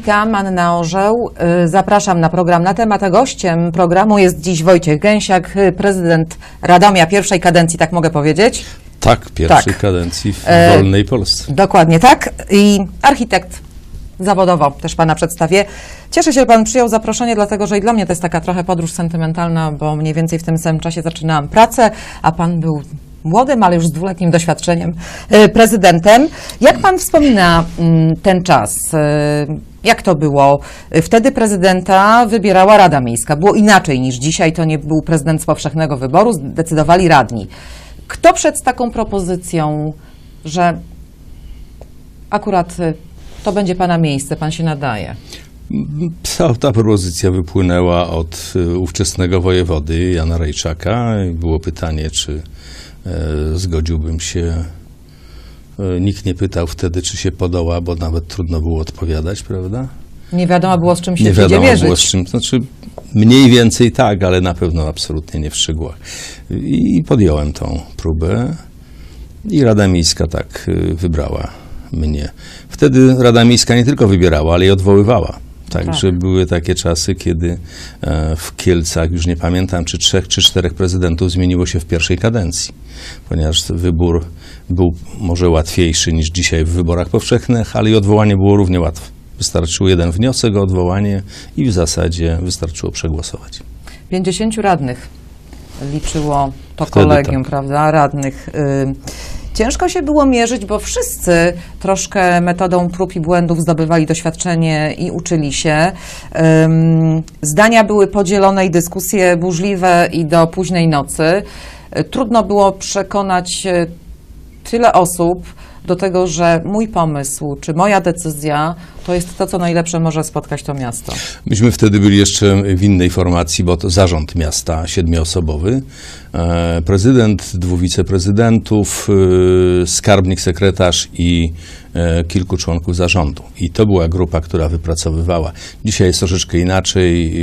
Witam, Anna Orzeł. Y, Zapraszam na program na temat. A gościem programu jest dziś Wojciech Gęsiak, y, prezydent Radomia pierwszej kadencji, tak mogę powiedzieć? Tak, pierwszej Tak. kadencji w E, wolnej Polsce. Dokładnie tak. I architekt zawodowo też pana przedstawię. Cieszę się, że pan przyjął zaproszenie, dlatego że i dla mnie to jest taka trochę podróż sentymentalna, bo mniej więcej w tym samym czasie zaczynałam pracę, a pan był młodym, ale już z dwuletnim doświadczeniem e, prezydentem. Jak pan wspomina mm, ten czas? Jak to było? Wtedy prezydenta wybierała Rada Miejska. Było inaczej niż dzisiaj. To nie był prezydent z powszechnego wyboru, zdecydowali radni. Kto przed taką propozycją, że akurat y, to będzie pana miejsce, pan się nadaje. Ta, ta propozycja wypłynęła od y, ówczesnego wojewody Jana Rajczaka. Było pytanie, czy e, zgodziłbym się. E, nikt nie pytał wtedy, czy się podoła, bo nawet trudno było odpowiadać, prawda? Nie wiadomo było, z czym się nie wiadomo mierzyć. było z czym. Znaczy, mniej więcej tak, ale na pewno absolutnie nie w szczegółach. I podjąłem tą próbę i Rada Miejska tak y, wybrała mnie. Wtedy Rada Miejska nie tylko wybierała, ale i odwoływała. Także Tak. były takie czasy, kiedy e, w Kielcach, już nie pamiętam, czy trzech, czy czterech prezydentów zmieniło się w pierwszej kadencji, ponieważ wybór był może łatwiejszy niż dzisiaj w wyborach powszechnych, ale i odwołanie było równie łatwe. Wystarczył jeden wniosek o odwołanie i w zasadzie wystarczyło przegłosować. 50 radnych liczyło to Wtedy kolegium, tak. prawda, radnych. Y, Ciężko się było mierzyć, bo wszyscy troszkę metodą prób i błędów zdobywali doświadczenie i uczyli się. Zdania były podzielone i dyskusje burzliwe i do późnej nocy. Trudno było przekonać y, tyle osób do tego, że mój pomysł czy moja decyzja to jest to, co najlepsze może spotkać to miasto. Myśmy wtedy byli jeszcze w innej formacji, bo to zarząd miasta siedmioosobowy, e, prezydent, dwóch wiceprezydentów, e, skarbnik, sekretarz i e, kilku członków zarządu. I to była grupa, która wypracowywała. Dzisiaj jest troszeczkę inaczej.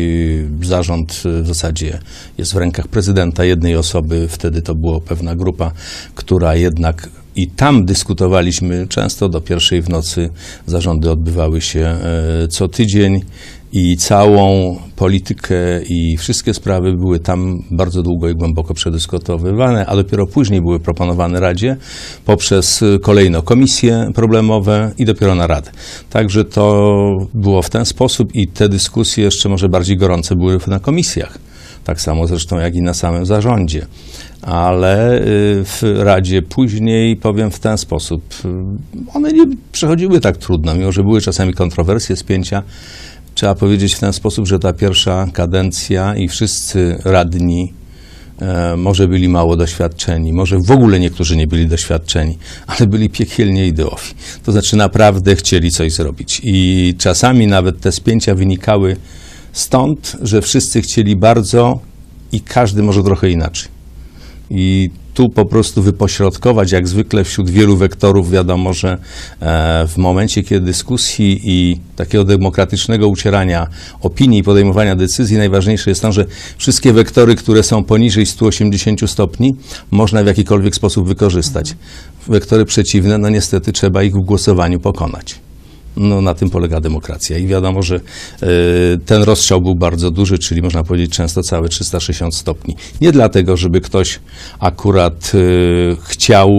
Zarząd w zasadzie jest w rękach prezydenta jednej osoby. Wtedy to była pewna grupa, która jednak i tam dyskutowaliśmy często do pierwszej w nocy. Zarządy odbywały się e, co tydzień i całą politykę i wszystkie sprawy były tam bardzo długo i głęboko przedyskutowywane, a dopiero później były proponowane Radzie poprzez e, kolejno komisje problemowe i dopiero na Radę. Także to było w ten sposób i te dyskusje jeszcze może bardziej gorące były na komisjach. Tak samo zresztą jak i na samym zarządzie. Ale y, w Radzie później powiem w ten sposób. y, One nie przechodziły tak trudno, mimo że były czasami kontrowersje, spięcia. Trzeba powiedzieć w ten sposób, że ta pierwsza kadencja i wszyscy radni e, może byli mało doświadczeni, może w ogóle niektórzy nie byli doświadczeni, ale byli piekielnie ideowi. To znaczy naprawdę chcieli coś zrobić. I czasami nawet te spięcia wynikały stąd, że wszyscy chcieli bardzo i każdy może trochę inaczej. I tu po prostu wypośrodkować, jak zwykle wśród wielu wektorów, wiadomo, że e, w momencie, kiedy dyskusji i takiego demokratycznego ucierania opinii i podejmowania decyzji, najważniejsze jest to, że wszystkie wektory, które są poniżej 180 stopni, można w jakikolwiek sposób wykorzystać. Wektory przeciwne, no niestety trzeba ich w głosowaniu pokonać. No, na tym polega demokracja. I wiadomo, że e, ten rozstrzał był bardzo duży, czyli można powiedzieć często całe 360 stopni. Nie dlatego, żeby ktoś akurat e, chciał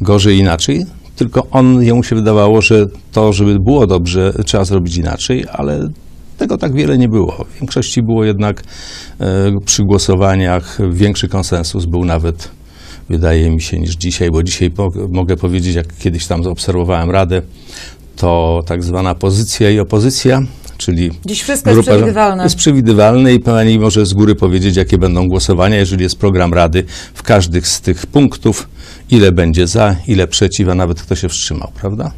gorzej inaczej, tylko on, jemu się wydawało, że to, żeby było dobrze, trzeba zrobić inaczej, ale tego tak wiele nie było. W większości było jednak e, przy głosowaniach większy konsensus był nawet, wydaje mi się, niż dzisiaj, bo dzisiaj mogę powiedzieć, jak kiedyś tam obserwowałem Radę, to tak zwana pozycja i opozycja, czyli Dziś wszystko jest grupa- przewidywalne. Jest przewidywalne i pani może z góry powiedzieć, jakie będą głosowania, jeżeli jest program Rady w każdych z tych punktów, ile będzie za, ile przeciw, a nawet kto się wstrzymał, prawda?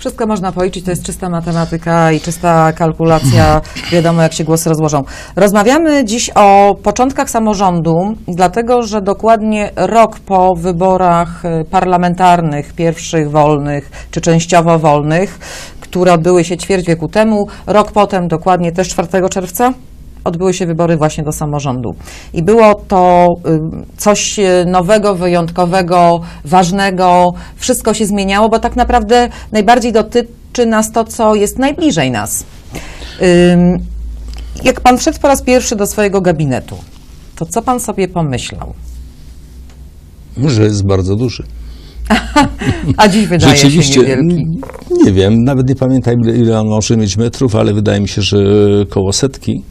Wszystko można policzyć, to jest czysta matematyka i czysta kalkulacja, wiadomo jak się głosy rozłożą. Rozmawiamy dziś o początkach samorządu, dlatego że dokładnie rok po wyborach y, parlamentarnych, pierwszych wolnych czy częściowo wolnych, które odbyły się ćwierć wieku temu, rok potem, dokładnie też 4 czerwca, odbyły się wybory właśnie do samorządu. I było to y, coś y, nowego, wyjątkowego, ważnego. Wszystko się zmieniało, bo tak naprawdę najbardziej dotyczy nas to, co jest najbliżej nas. Jak pan wszedł po raz pierwszy do swojego gabinetu, to co pan sobie pomyślał? Że jest bardzo duży. A dziś wydaje Rzeczywiście, się niewielki. nie wiem, nawet nie pamiętam ile, ile on może mieć metrów, ale wydaje mi się, że koło setki.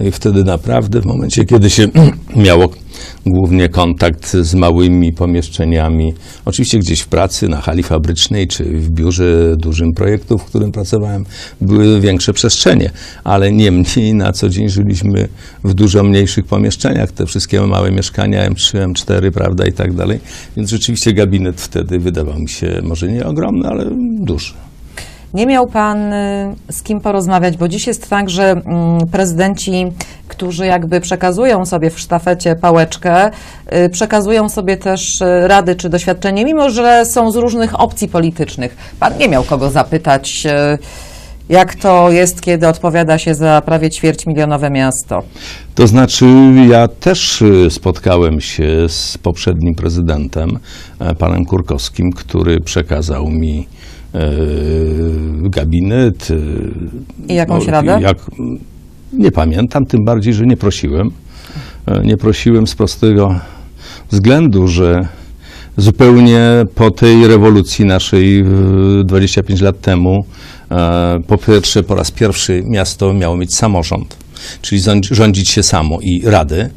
I wtedy naprawdę, w momencie, kiedy się miało głównie kontakt z małymi pomieszczeniami, oczywiście gdzieś w pracy, na hali fabrycznej, czy w biurze dużym projektu, w którym pracowałem, były większe przestrzenie, ale niemniej na co dzień żyliśmy w dużo mniejszych pomieszczeniach, te wszystkie małe mieszkania M3, M4, prawda, i tak dalej. Więc rzeczywiście gabinet wtedy wydawał mi się może nie ogromny, ale duży. Nie miał pan y, z kim porozmawiać, bo dziś jest tak, że mm, prezydenci, którzy jakby przekazują sobie w sztafecie pałeczkę, y, przekazują sobie też y, rady czy doświadczenie, mimo że są z różnych opcji politycznych. Pan nie miał kogo zapytać, jak to jest, kiedy odpowiada się za prawie ćwierćmilionowe miasto. To znaczy, ja też spotkałem się z poprzednim prezydentem, e, panem Kurkowskim, który przekazał mi gabinet. e, I jakąś radę? Jak, nie pamiętam, tym bardziej, że nie prosiłem. E, Nie prosiłem z prostego względu, że zupełnie po tej rewolucji naszej e, 25 lat temu, e, po pierwsze, po raz pierwszy miasto miało mieć samorząd, czyli rządzi- rządzić się samo i rady,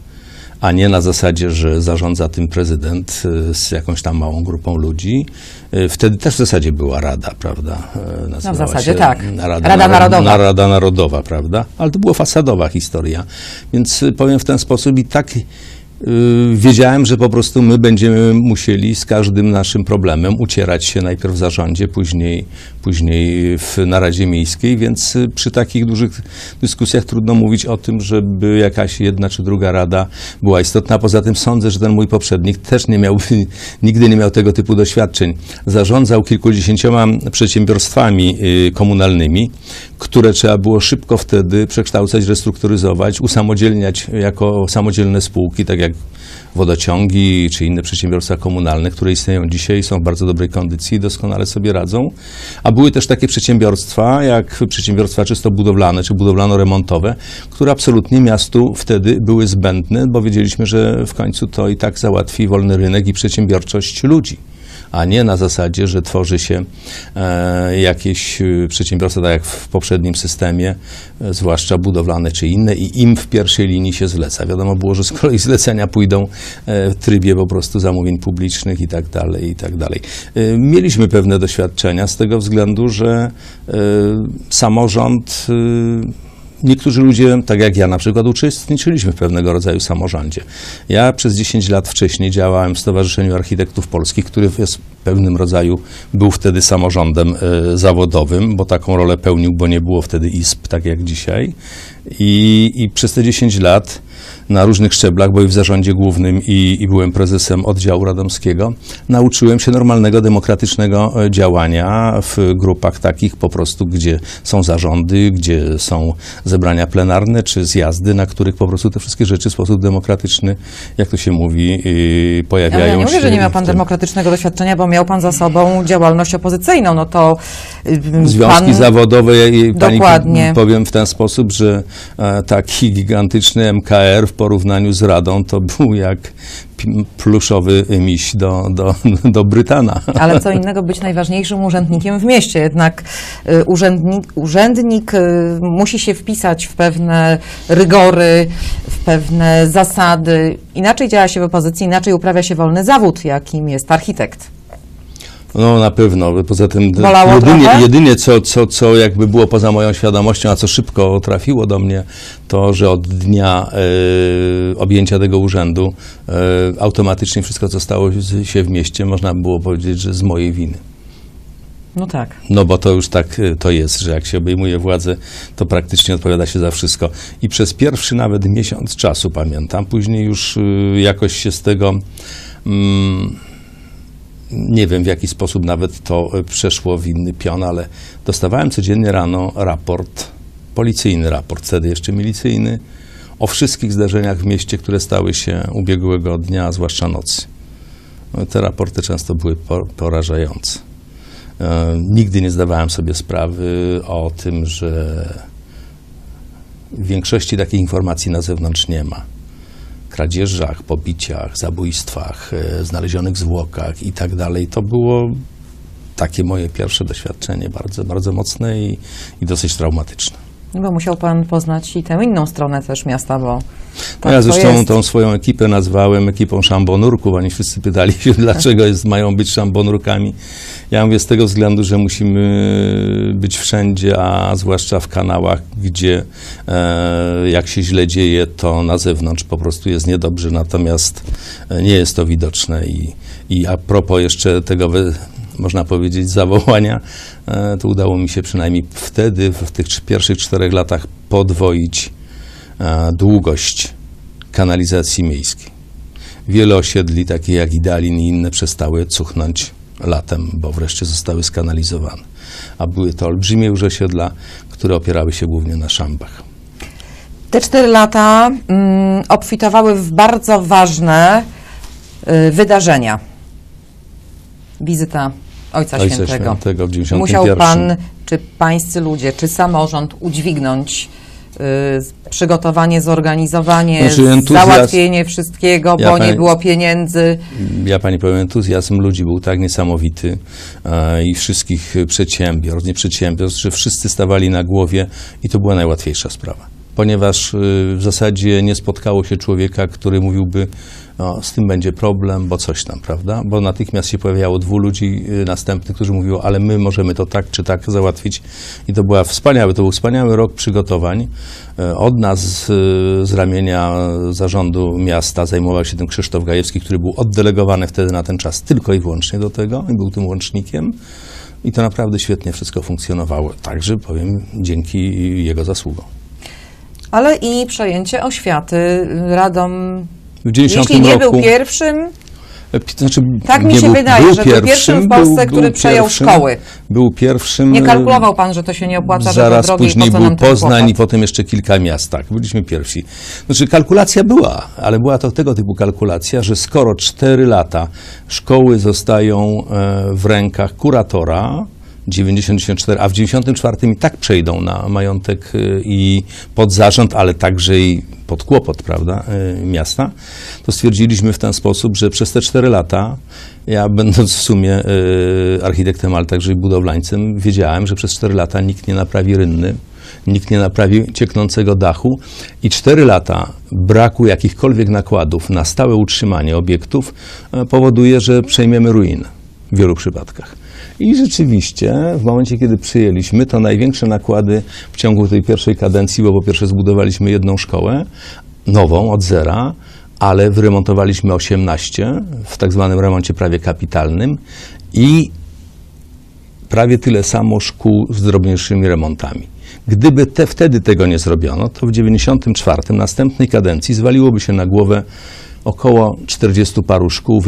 a nie na zasadzie, że zarządza tym prezydent e, z jakąś tam małą grupą ludzi. E, Wtedy też w zasadzie była rada, prawda? E, nazywała zasadzie się tak. Rada, Rada Naro- Narodowa. Rada Narodowa, prawda? Ale to była fasadowa historia. Więc y, powiem w ten sposób i tak y, wiedziałem, że po prostu my będziemy musieli z każdym naszym problemem ucierać się najpierw w zarządzie, później, później w Naradzie Miejskiej, więc y, przy takich dużych dyskusjach trudno mówić o tym, żeby jakaś jedna czy druga rada była istotna. Poza tym sądzę, że ten mój poprzednik też nie miał, nigdy nie miał tego typu doświadczeń. Zarządzał kilkudziesięcioma przedsiębiorstwami y, komunalnymi, które trzeba było szybko wtedy przekształcać, restrukturyzować, usamodzielniać jako samodzielne spółki, tak jak wodociągi czy inne przedsiębiorstwa komunalne, które istnieją dzisiaj, są w bardzo dobrej kondycji i doskonale sobie radzą. A były też takie przedsiębiorstwa, jak przedsiębiorstwa czysto budowlane czy budowlano-remontowe, które absolutnie miastu wtedy były zbędne, bo wiedzieliśmy, że w końcu to i tak załatwi wolny rynek i przedsiębiorczość ludzi a nie na zasadzie, że tworzy się e, jakieś e, przedsiębiorstwa, tak jak w poprzednim systemie, e, zwłaszcza budowlane czy inne, i im w pierwszej linii się zleca. Wiadomo było, że z kolei zlecenia pójdą w trybie po prostu zamówień publicznych i tak dalej, i tak dalej. Mieliśmy pewne doświadczenia z tego względu, że samorząd Niektórzy ludzie, tak jak ja na przykład, uczestniczyliśmy w pewnego rodzaju samorządzie. Ja przez 10 lat wcześniej działałem w Stowarzyszeniu Architektów Polskich, który jest w pewnym rodzaju, był wtedy samorządem e, zawodowym, bo taką rolę pełnił, bo nie było wtedy ISP, tak jak dzisiaj. I, i przez te 10 lat na różnych szczeblach, bo i w zarządzie głównym i, i byłem prezesem oddziału radomskiego, nauczyłem się normalnego, demokratycznego e, działania w grupach takich po prostu, gdzie są zarządy, gdzie są zebrania plenarne czy zjazdy, na których po prostu te wszystkie rzeczy w sposób demokratyczny, jak to się mówi, yy, Ja, pojawiają ja nie się. mówię, że nie miał pan demokratycznego doświadczenia, bo miał pan za sobą działalność opozycyjną. No to Związki pan... zawodowe, i pani Dokładnie. powiem w ten sposób, że e, taki gigantyczny MKR w porównaniu z Radą to był jak pluszowy miś do, do, do Brytana. Ale co innego być najważniejszym urzędnikiem w mieście. Jednak y, urzędnik, urzędnik y, musi się wpisać w pewne rygory, w pewne zasady. Inaczej działa się w opozycji, inaczej uprawia się wolny zawód, jakim jest architekt. No na pewno, poza tym Bolało jedynie, trochę? jedynie co, co, co jakby było poza moją świadomością, a co szybko trafiło do mnie, to, że od dnia e, objęcia tego urzędu e, automatycznie wszystko, co stało się w mieście, można było powiedzieć, że z mojej winy. No tak. No bo to już tak y, to jest, że jak się obejmuje władzę, to praktycznie odpowiada się za wszystko. I przez pierwszy nawet miesiąc czasu pamiętam, później już y, jakoś się z tego. Mm, nie wiem w jaki sposób nawet to y, przeszło w inny pion, ale dostawałem codziennie rano raport policyjny raport, wtedy jeszcze milicyjny, o wszystkich zdarzeniach w mieście, które stały się ubiegłego dnia, zwłaszcza nocy. No, te raporty często były po- porażające. E, nigdy nie zdawałem sobie sprawy o tym, że większości takich informacji na zewnątrz nie ma. Kradzieżach, pobiciach, zabójstwach, e, znalezionych zwłokach i tak dalej. To było takie moje pierwsze doświadczenie, bardzo, bardzo mocne i, i dosyć traumatyczne. No Bo musiał pan poznać i tę inną stronę też miasta, bo No ja zresztą jest. tą swoją ekipę nazwałem ekipą szambonurków. Oni wszyscy pytali się, dlaczego jest, mają być szambonurkami. Ja mówię z tego względu, że musimy być wszędzie, a zwłaszcza w kanałach, gdzie e, jak się źle dzieje, to na zewnątrz po prostu jest niedobrze, natomiast e, nie jest to widoczne. I, i a propos jeszcze tego, można powiedzieć, zawołania, e, to udało mi się przynajmniej wtedy, w tych pierwszych czterech latach podwoić e, długość kanalizacji miejskiej. Wiele osiedli, takie jak Idalin i inne, przestały cuchnąć latem, bo wreszcie zostały skanalizowane. A były to olbrzymie już osiedla, które opierały się głównie na szambach. Te cztery lata mm, obfitowały w bardzo ważne y, wydarzenia. Wizyta Ojca, Ojca Świętego. Świętego w 91. Musiał pan, czy pańscy ludzie, czy samorząd udźwignąć y, przygotowanie, zorganizowanie, Znaczy, załatwienie wszystkiego, Ja bo nie pani- było pieniędzy. Ja pani powiem, entuzjazm ludzi był tak niesamowity e, i wszystkich przedsiębiorstw, nie przedsiębiorstw, że wszyscy stawali na głowie i to była najłatwiejsza sprawa. Ponieważ y, w zasadzie nie spotkało się człowieka, który mówiłby, no, z tym będzie problem, bo coś tam, prawda? Bo natychmiast się pojawiało dwóch ludzi y, następnych, którzy mówiło, ale my możemy to tak czy tak załatwić. I to była wspaniały, to był wspaniały rok przygotowań. E, Od nas z, z ramienia zarządu miasta zajmował się tym Krzysztof Gajewski, który był oddelegowany wtedy na ten czas tylko i wyłącznie do tego i był tym łącznikiem. I to naprawdę świetnie wszystko funkcjonowało. Także powiem dzięki jego zasługom. Ale i przejęcie oświaty Radom. W 90 Jeśli nie roku, był pierwszym, pi- znaczy, Tak mi się był, wydaje, był że był pierwszym w Polsce, który przejął pierwszym- szkoły. Był pierwszym. nie kalkulował pan, że to się nie opłaca, Zaraz drogie i później po był Poznań i potem jeszcze kilka miast. Tak, byliśmy pierwsi. Znaczy kalkulacja była, ale była to tego typu kalkulacja, że skoro 4 lata szkoły zostają e, w rękach kuratora, 94, a w 94 i tak przejdą na majątek e, i pod zarząd, ale także i pod kłopot, prawda, e, miasta, to stwierdziliśmy w ten sposób, że przez te 4 lata, ja będąc w sumie e, architektem, ale także i budowlańcem, wiedziałem, że przez 4 lata nikt nie naprawi rynny, nikt nie naprawi cieknącego dachu i 4 lata braku jakichkolwiek nakładów na stałe utrzymanie obiektów powoduje, że przejmiemy ruinę w wielu przypadkach. I rzeczywiście, w momencie, kiedy przyjęliśmy, to największe nakłady w ciągu tej pierwszej kadencji, bo po pierwsze zbudowaliśmy jedną szkołę, nową, od zera, ale wyremontowaliśmy 18 w tak zwanym remoncie prawie kapitalnym i prawie tyle samo szkół z drobniejszymi remontami. Gdyby te, wtedy tego nie zrobiono, to w 94 następnej kadencji zwaliłoby się na głowę około 40 paru szkół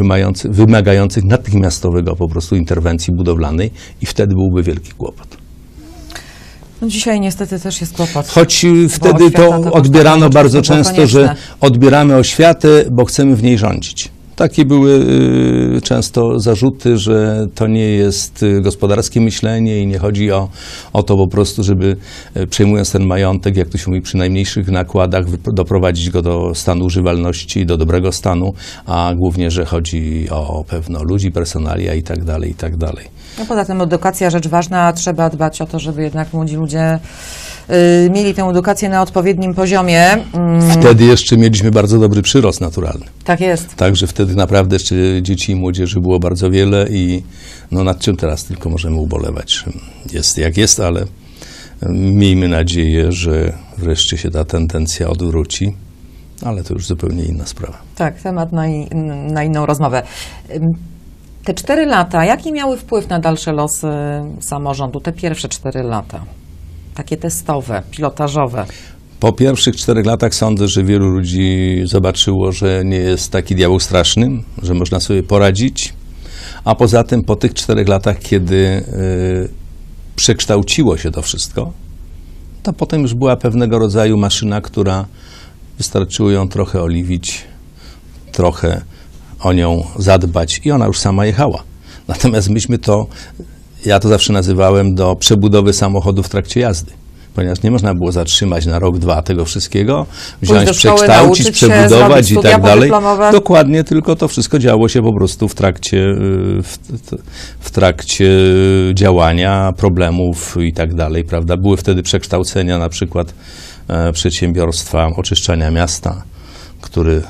wymagających, natychmiastowego po prostu interwencji budowlanej i wtedy byłby wielki kłopot. No dzisiaj niestety też jest kłopot. Choć y, wtedy to odbierano bardzo często, że odbieramy oświatę, bo chcemy w niej rządzić. Takie były y, często zarzuty, że to nie jest y, gospodarskie myślenie i nie chodzi o, o to po prostu, żeby y, przejmując ten majątek, jak to się mówi, przy najmniejszych nakładach doprowadzić go do stanu używalności, do dobrego stanu, a głównie, że chodzi o pewno ludzi, personalia i tak dalej, i tak dalej. No poza tym edukacja rzecz ważna, trzeba dbać o to, żeby jednak młodzi ludzie y, mieli tę edukację na odpowiednim poziomie. Mm, Wtedy jeszcze mieliśmy bardzo dobry przyrost naturalny. tak jest. Także wtedy naprawdę jeszcze dzieci i młodzieży było bardzo wiele i no nad czym teraz tylko możemy ubolewać. Jest jak jest, ale miejmy nadzieję, że wreszcie się ta tendencja odwróci, ale to już zupełnie inna sprawa. Tak, temat na, i- na inną rozmowę. Ym, Te cztery lata, jaki miały wpływ na dalsze losy samorządu? Te pierwsze cztery lata, takie testowe, pilotażowe. Po pierwszych czterech latach sądzę, że wielu ludzi zobaczyło, że nie jest taki diabeł straszny, że można sobie poradzić. A poza tym po tych czterech latach, kiedy y, przekształciło się to wszystko, to potem już była pewnego rodzaju maszyna, która wystarczyło ją trochę oliwić, trochę o nią zadbać i ona już sama jechała. Natomiast myśmy to, ja to zawsze nazywałem do przebudowy samochodu w trakcie jazdy. Ponieważ nie można było zatrzymać na rok, dwa tego wszystkiego, wziąć, przekształcić, się, przebudować i tak dalej. Dokładnie, tylko to wszystko działo się po prostu w trakcie, y, w, w trakcie działania, problemów i tak dalej, prawda? Były wtedy przekształcenia na przykład e, przedsiębiorstwa oczyszczania miasta, który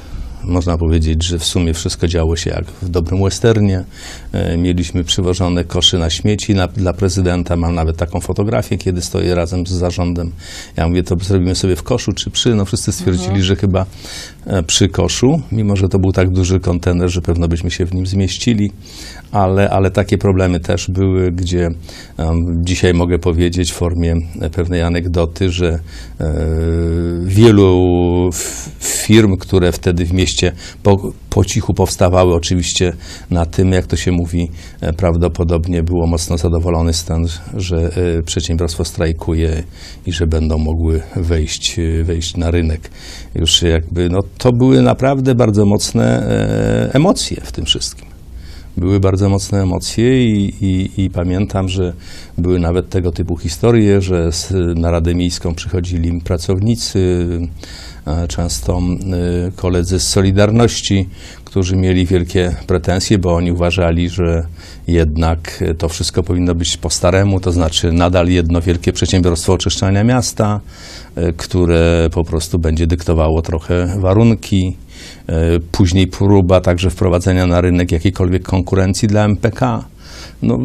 można powiedzieć, że w sumie wszystko działo się jak w dobrym westernie. E, Mieliśmy przywożone koszy na śmieci na, dla prezydenta. Mam nawet taką fotografię, kiedy stoję razem z zarządem. Ja mówię, to zrobimy sobie w koszu czy przy. No wszyscy stwierdzili, że chyba e, przy koszu, mimo że to był tak duży kontener, że pewno byśmy się w nim zmieścili. Ale, ale takie problemy też były, gdzie em, dzisiaj mogę powiedzieć w formie e, pewnej anegdoty, że e, wielu firm, które wtedy w mieście po, po cichu powstawały, oczywiście na tym, jak to się mówi, e, prawdopodobnie było mocno zadowolony tym, że e, przedsiębiorstwo strajkuje i że będą mogły wejść, e, wejść na rynek. Już jakby, no to były naprawdę bardzo mocne emocje w tym wszystkim były bardzo mocne emocje i, i, i pamiętam, że były nawet tego typu historie, że na Radę Miejską przychodzili pracownicy, e, często e, koledzy z Solidarności, którzy mieli wielkie pretensje, bo oni uważali, że jednak to wszystko powinno być po staremu, to znaczy nadal jedno wielkie przedsiębiorstwo oczyszczania miasta, e, które po prostu będzie dyktowało trochę warunki. E, Później próba także wprowadzenia na rynek jakiejkolwiek konkurencji dla MPK. No,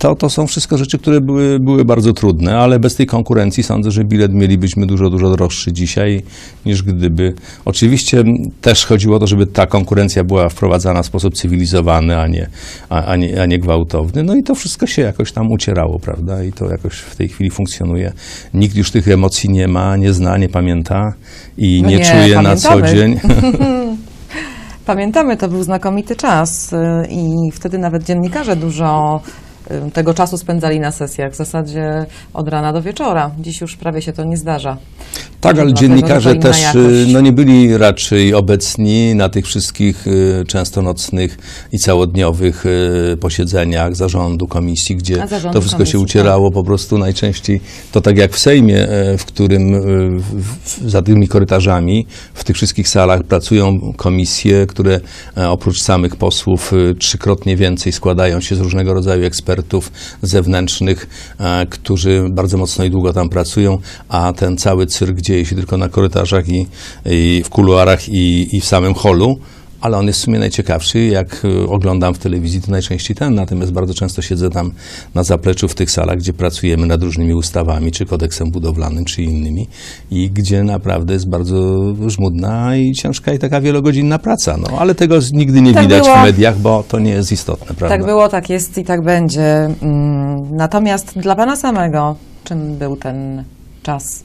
to, to są wszystko rzeczy, które były, były bardzo trudne, ale bez tej konkurencji sądzę, że bilet mielibyśmy dużo, dużo droższy dzisiaj niż gdyby. Oczywiście też chodziło o to, żeby ta konkurencja była wprowadzana w sposób cywilizowany, a nie, a, a nie, a nie gwałtowny. No i to wszystko się jakoś tam ucierało, prawda? I to jakoś w tej chwili funkcjonuje. Nikt już tych emocji nie ma, nie zna, nie pamięta i No nie, nie, czuje na co pamiętamy. dzień. Pamiętamy, to był znakomity czas y, i wtedy nawet dziennikarze dużo tego czasu spędzali na sesjach, w zasadzie od rana do wieczora. Dziś już prawie się to nie zdarza. Tak, ale Dlatego, dziennikarze też y, jakość. no, nie byli raczej obecni na tych wszystkich y, często nocnych i całodniowych y, posiedzeniach zarządu komisji, gdzie zarządu to wszystko się komisji, ucierało po prostu najczęściej. To tak jak w Sejmie, w którym y, w, za tymi korytarzami, w tych wszystkich salach pracują komisje, które e, oprócz samych posłów y, trzykrotnie więcej składają się z różnego rodzaju ekspertów zewnętrznych, e, którzy bardzo mocno i długo tam pracują, a ten cały cyrk dzieje się tylko na korytarzach i, i w kuluarach i, i w samym holu. Ale on jest w sumie najciekawszy. Jak y, oglądam w telewizji, to najczęściej ten. Natomiast bardzo często siedzę tam na zapleczu w tych salach, gdzie pracujemy nad różnymi ustawami, czy kodeksem budowlanym, czy innymi. I gdzie naprawdę jest bardzo żmudna i ciężka i taka wielogodzinna praca. No, ale tego nigdy nie Tak widać było. w mediach, bo to nie jest istotne, prawda? Tak było, tak jest i tak będzie. Mm, Natomiast dla Pana samego, czym był ten czas?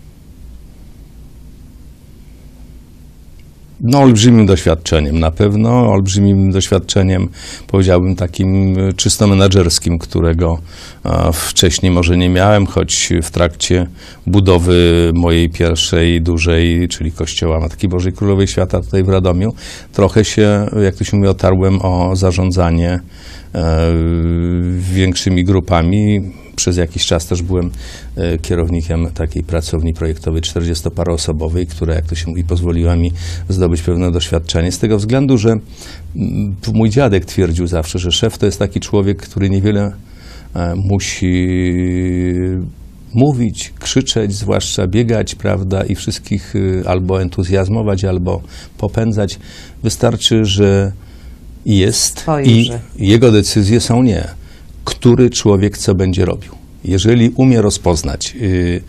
No, olbrzymim doświadczeniem na pewno, olbrzymim doświadczeniem, powiedziałbym takim y, czysto menedżerskim, którego e, wcześniej może nie miałem, choć w trakcie budowy mojej pierwszej dużej, czyli Kościoła Matki Bożej Królowej Świata tutaj w Radomiu, trochę się, jak to się mówi, otarłem o zarządzanie e, większymi grupami. Przez jakiś czas też byłem e, kierownikiem takiej pracowni projektowej 40-paroosobowej, która, jak to się mówi, pozwoliła mi zdobyć pewne doświadczenie. Z tego względu, że mój dziadek twierdził zawsze, że szef to jest taki człowiek, który niewiele e, musi mówić, krzyczeć, zwłaszcza biegać, prawda, i wszystkich y, albo entuzjazmować, albo popędzać. Wystarczy, że jest i jego decyzje są nie. Który człowiek co będzie robił. Jeżeli umie rozpoznać, y,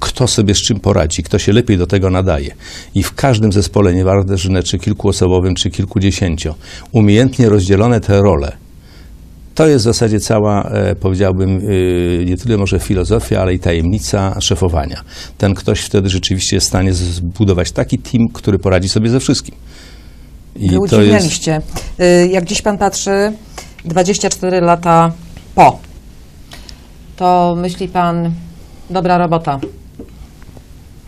kto sobie z czym poradzi, kto się lepiej do tego nadaje i w każdym zespole, nieważne czy kilkuosobowym, czy kilkudziesięcio, umiejętnie rozdzielone te role, to jest w zasadzie cała, e, powiedziałbym, y, nie tyle może filozofia, ale i tajemnica szefowania. Ten ktoś wtedy rzeczywiście jest w stanie zbudować taki team, który poradzi sobie ze wszystkim. I Wy to jest. Y, Jak dziś Pan patrzy, 24 lata po, to myśli Pan, dobra robota.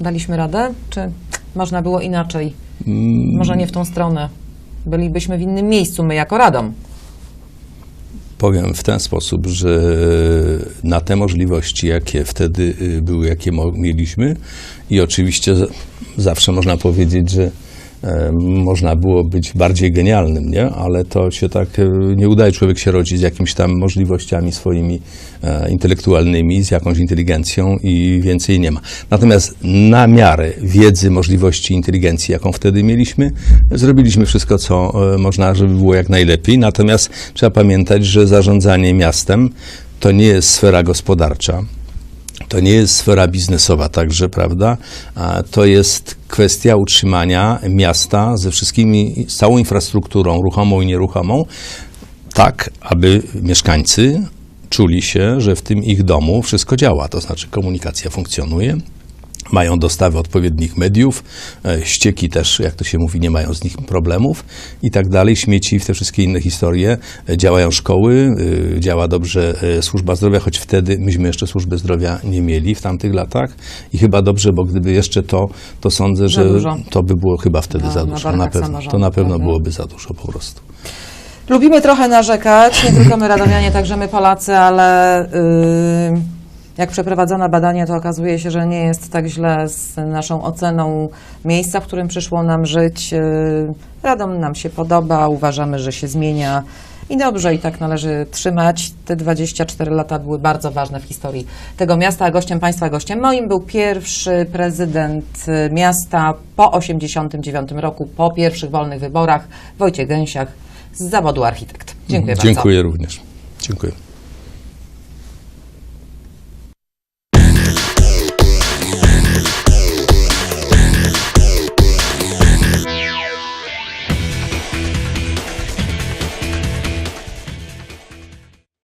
Daliśmy radę? Czy można było inaczej? Mm. Może nie w tą stronę. Bylibyśmy w innym miejscu, my jako Radom. Powiem w ten sposób, że na te możliwości, jakie wtedy y, były, jakie mieliśmy, i oczywiście zawsze można powiedzieć, że można było być bardziej genialnym, nie? ale to się tak e, nie udaje. Człowiek się rodzi z jakimiś tam możliwościami swoimi e, intelektualnymi, z jakąś inteligencją i więcej nie ma. Natomiast na miarę wiedzy, możliwości, inteligencji, jaką wtedy mieliśmy, zrobiliśmy wszystko, co e, można, żeby było jak najlepiej. Natomiast trzeba pamiętać, że zarządzanie miastem to nie jest sfera gospodarcza. To nie jest sfera biznesowa także, prawda? To jest kwestia utrzymania miasta ze wszystkimi, z całą infrastrukturą ruchomą i nieruchomą, tak, aby mieszkańcy czuli się, że w tym ich domu wszystko działa, to znaczy komunikacja funkcjonuje, mają dostawę odpowiednich mediów, e, ścieki też, jak to się mówi, nie mają z nich problemów i tak dalej, śmieci i te wszystkie inne historie, e, działają szkoły, e, działa dobrze służba zdrowia, choć wtedy myśmy jeszcze służby zdrowia nie mieli w tamtych latach. I chyba dobrze, bo gdyby jeszcze to, to sądzę, że to by było chyba wtedy Na- za na dużo, na barkach pewno, to na pewno prawda? byłoby za dużo po prostu. Lubimy trochę narzekać, nie tylko my Radomianie, także my Polacy, ale yy, jak przeprowadzono badanie, to okazuje się, że nie jest tak źle z naszą oceną miejsca, w którym przyszło nam żyć. Yy, Radom nam się podoba, uważamy, że się zmienia. I dobrze, i tak należy trzymać. Te 24 lata były bardzo ważne w historii tego miasta, a gościem państwa, gościem moim był pierwszy prezydent y, miasta po 89 roku, po pierwszych wolnych wyborach, Wojciech Gęsiach z zawodu architekt. Dziękuję bardzo. Dziękuję również. Dziękuję.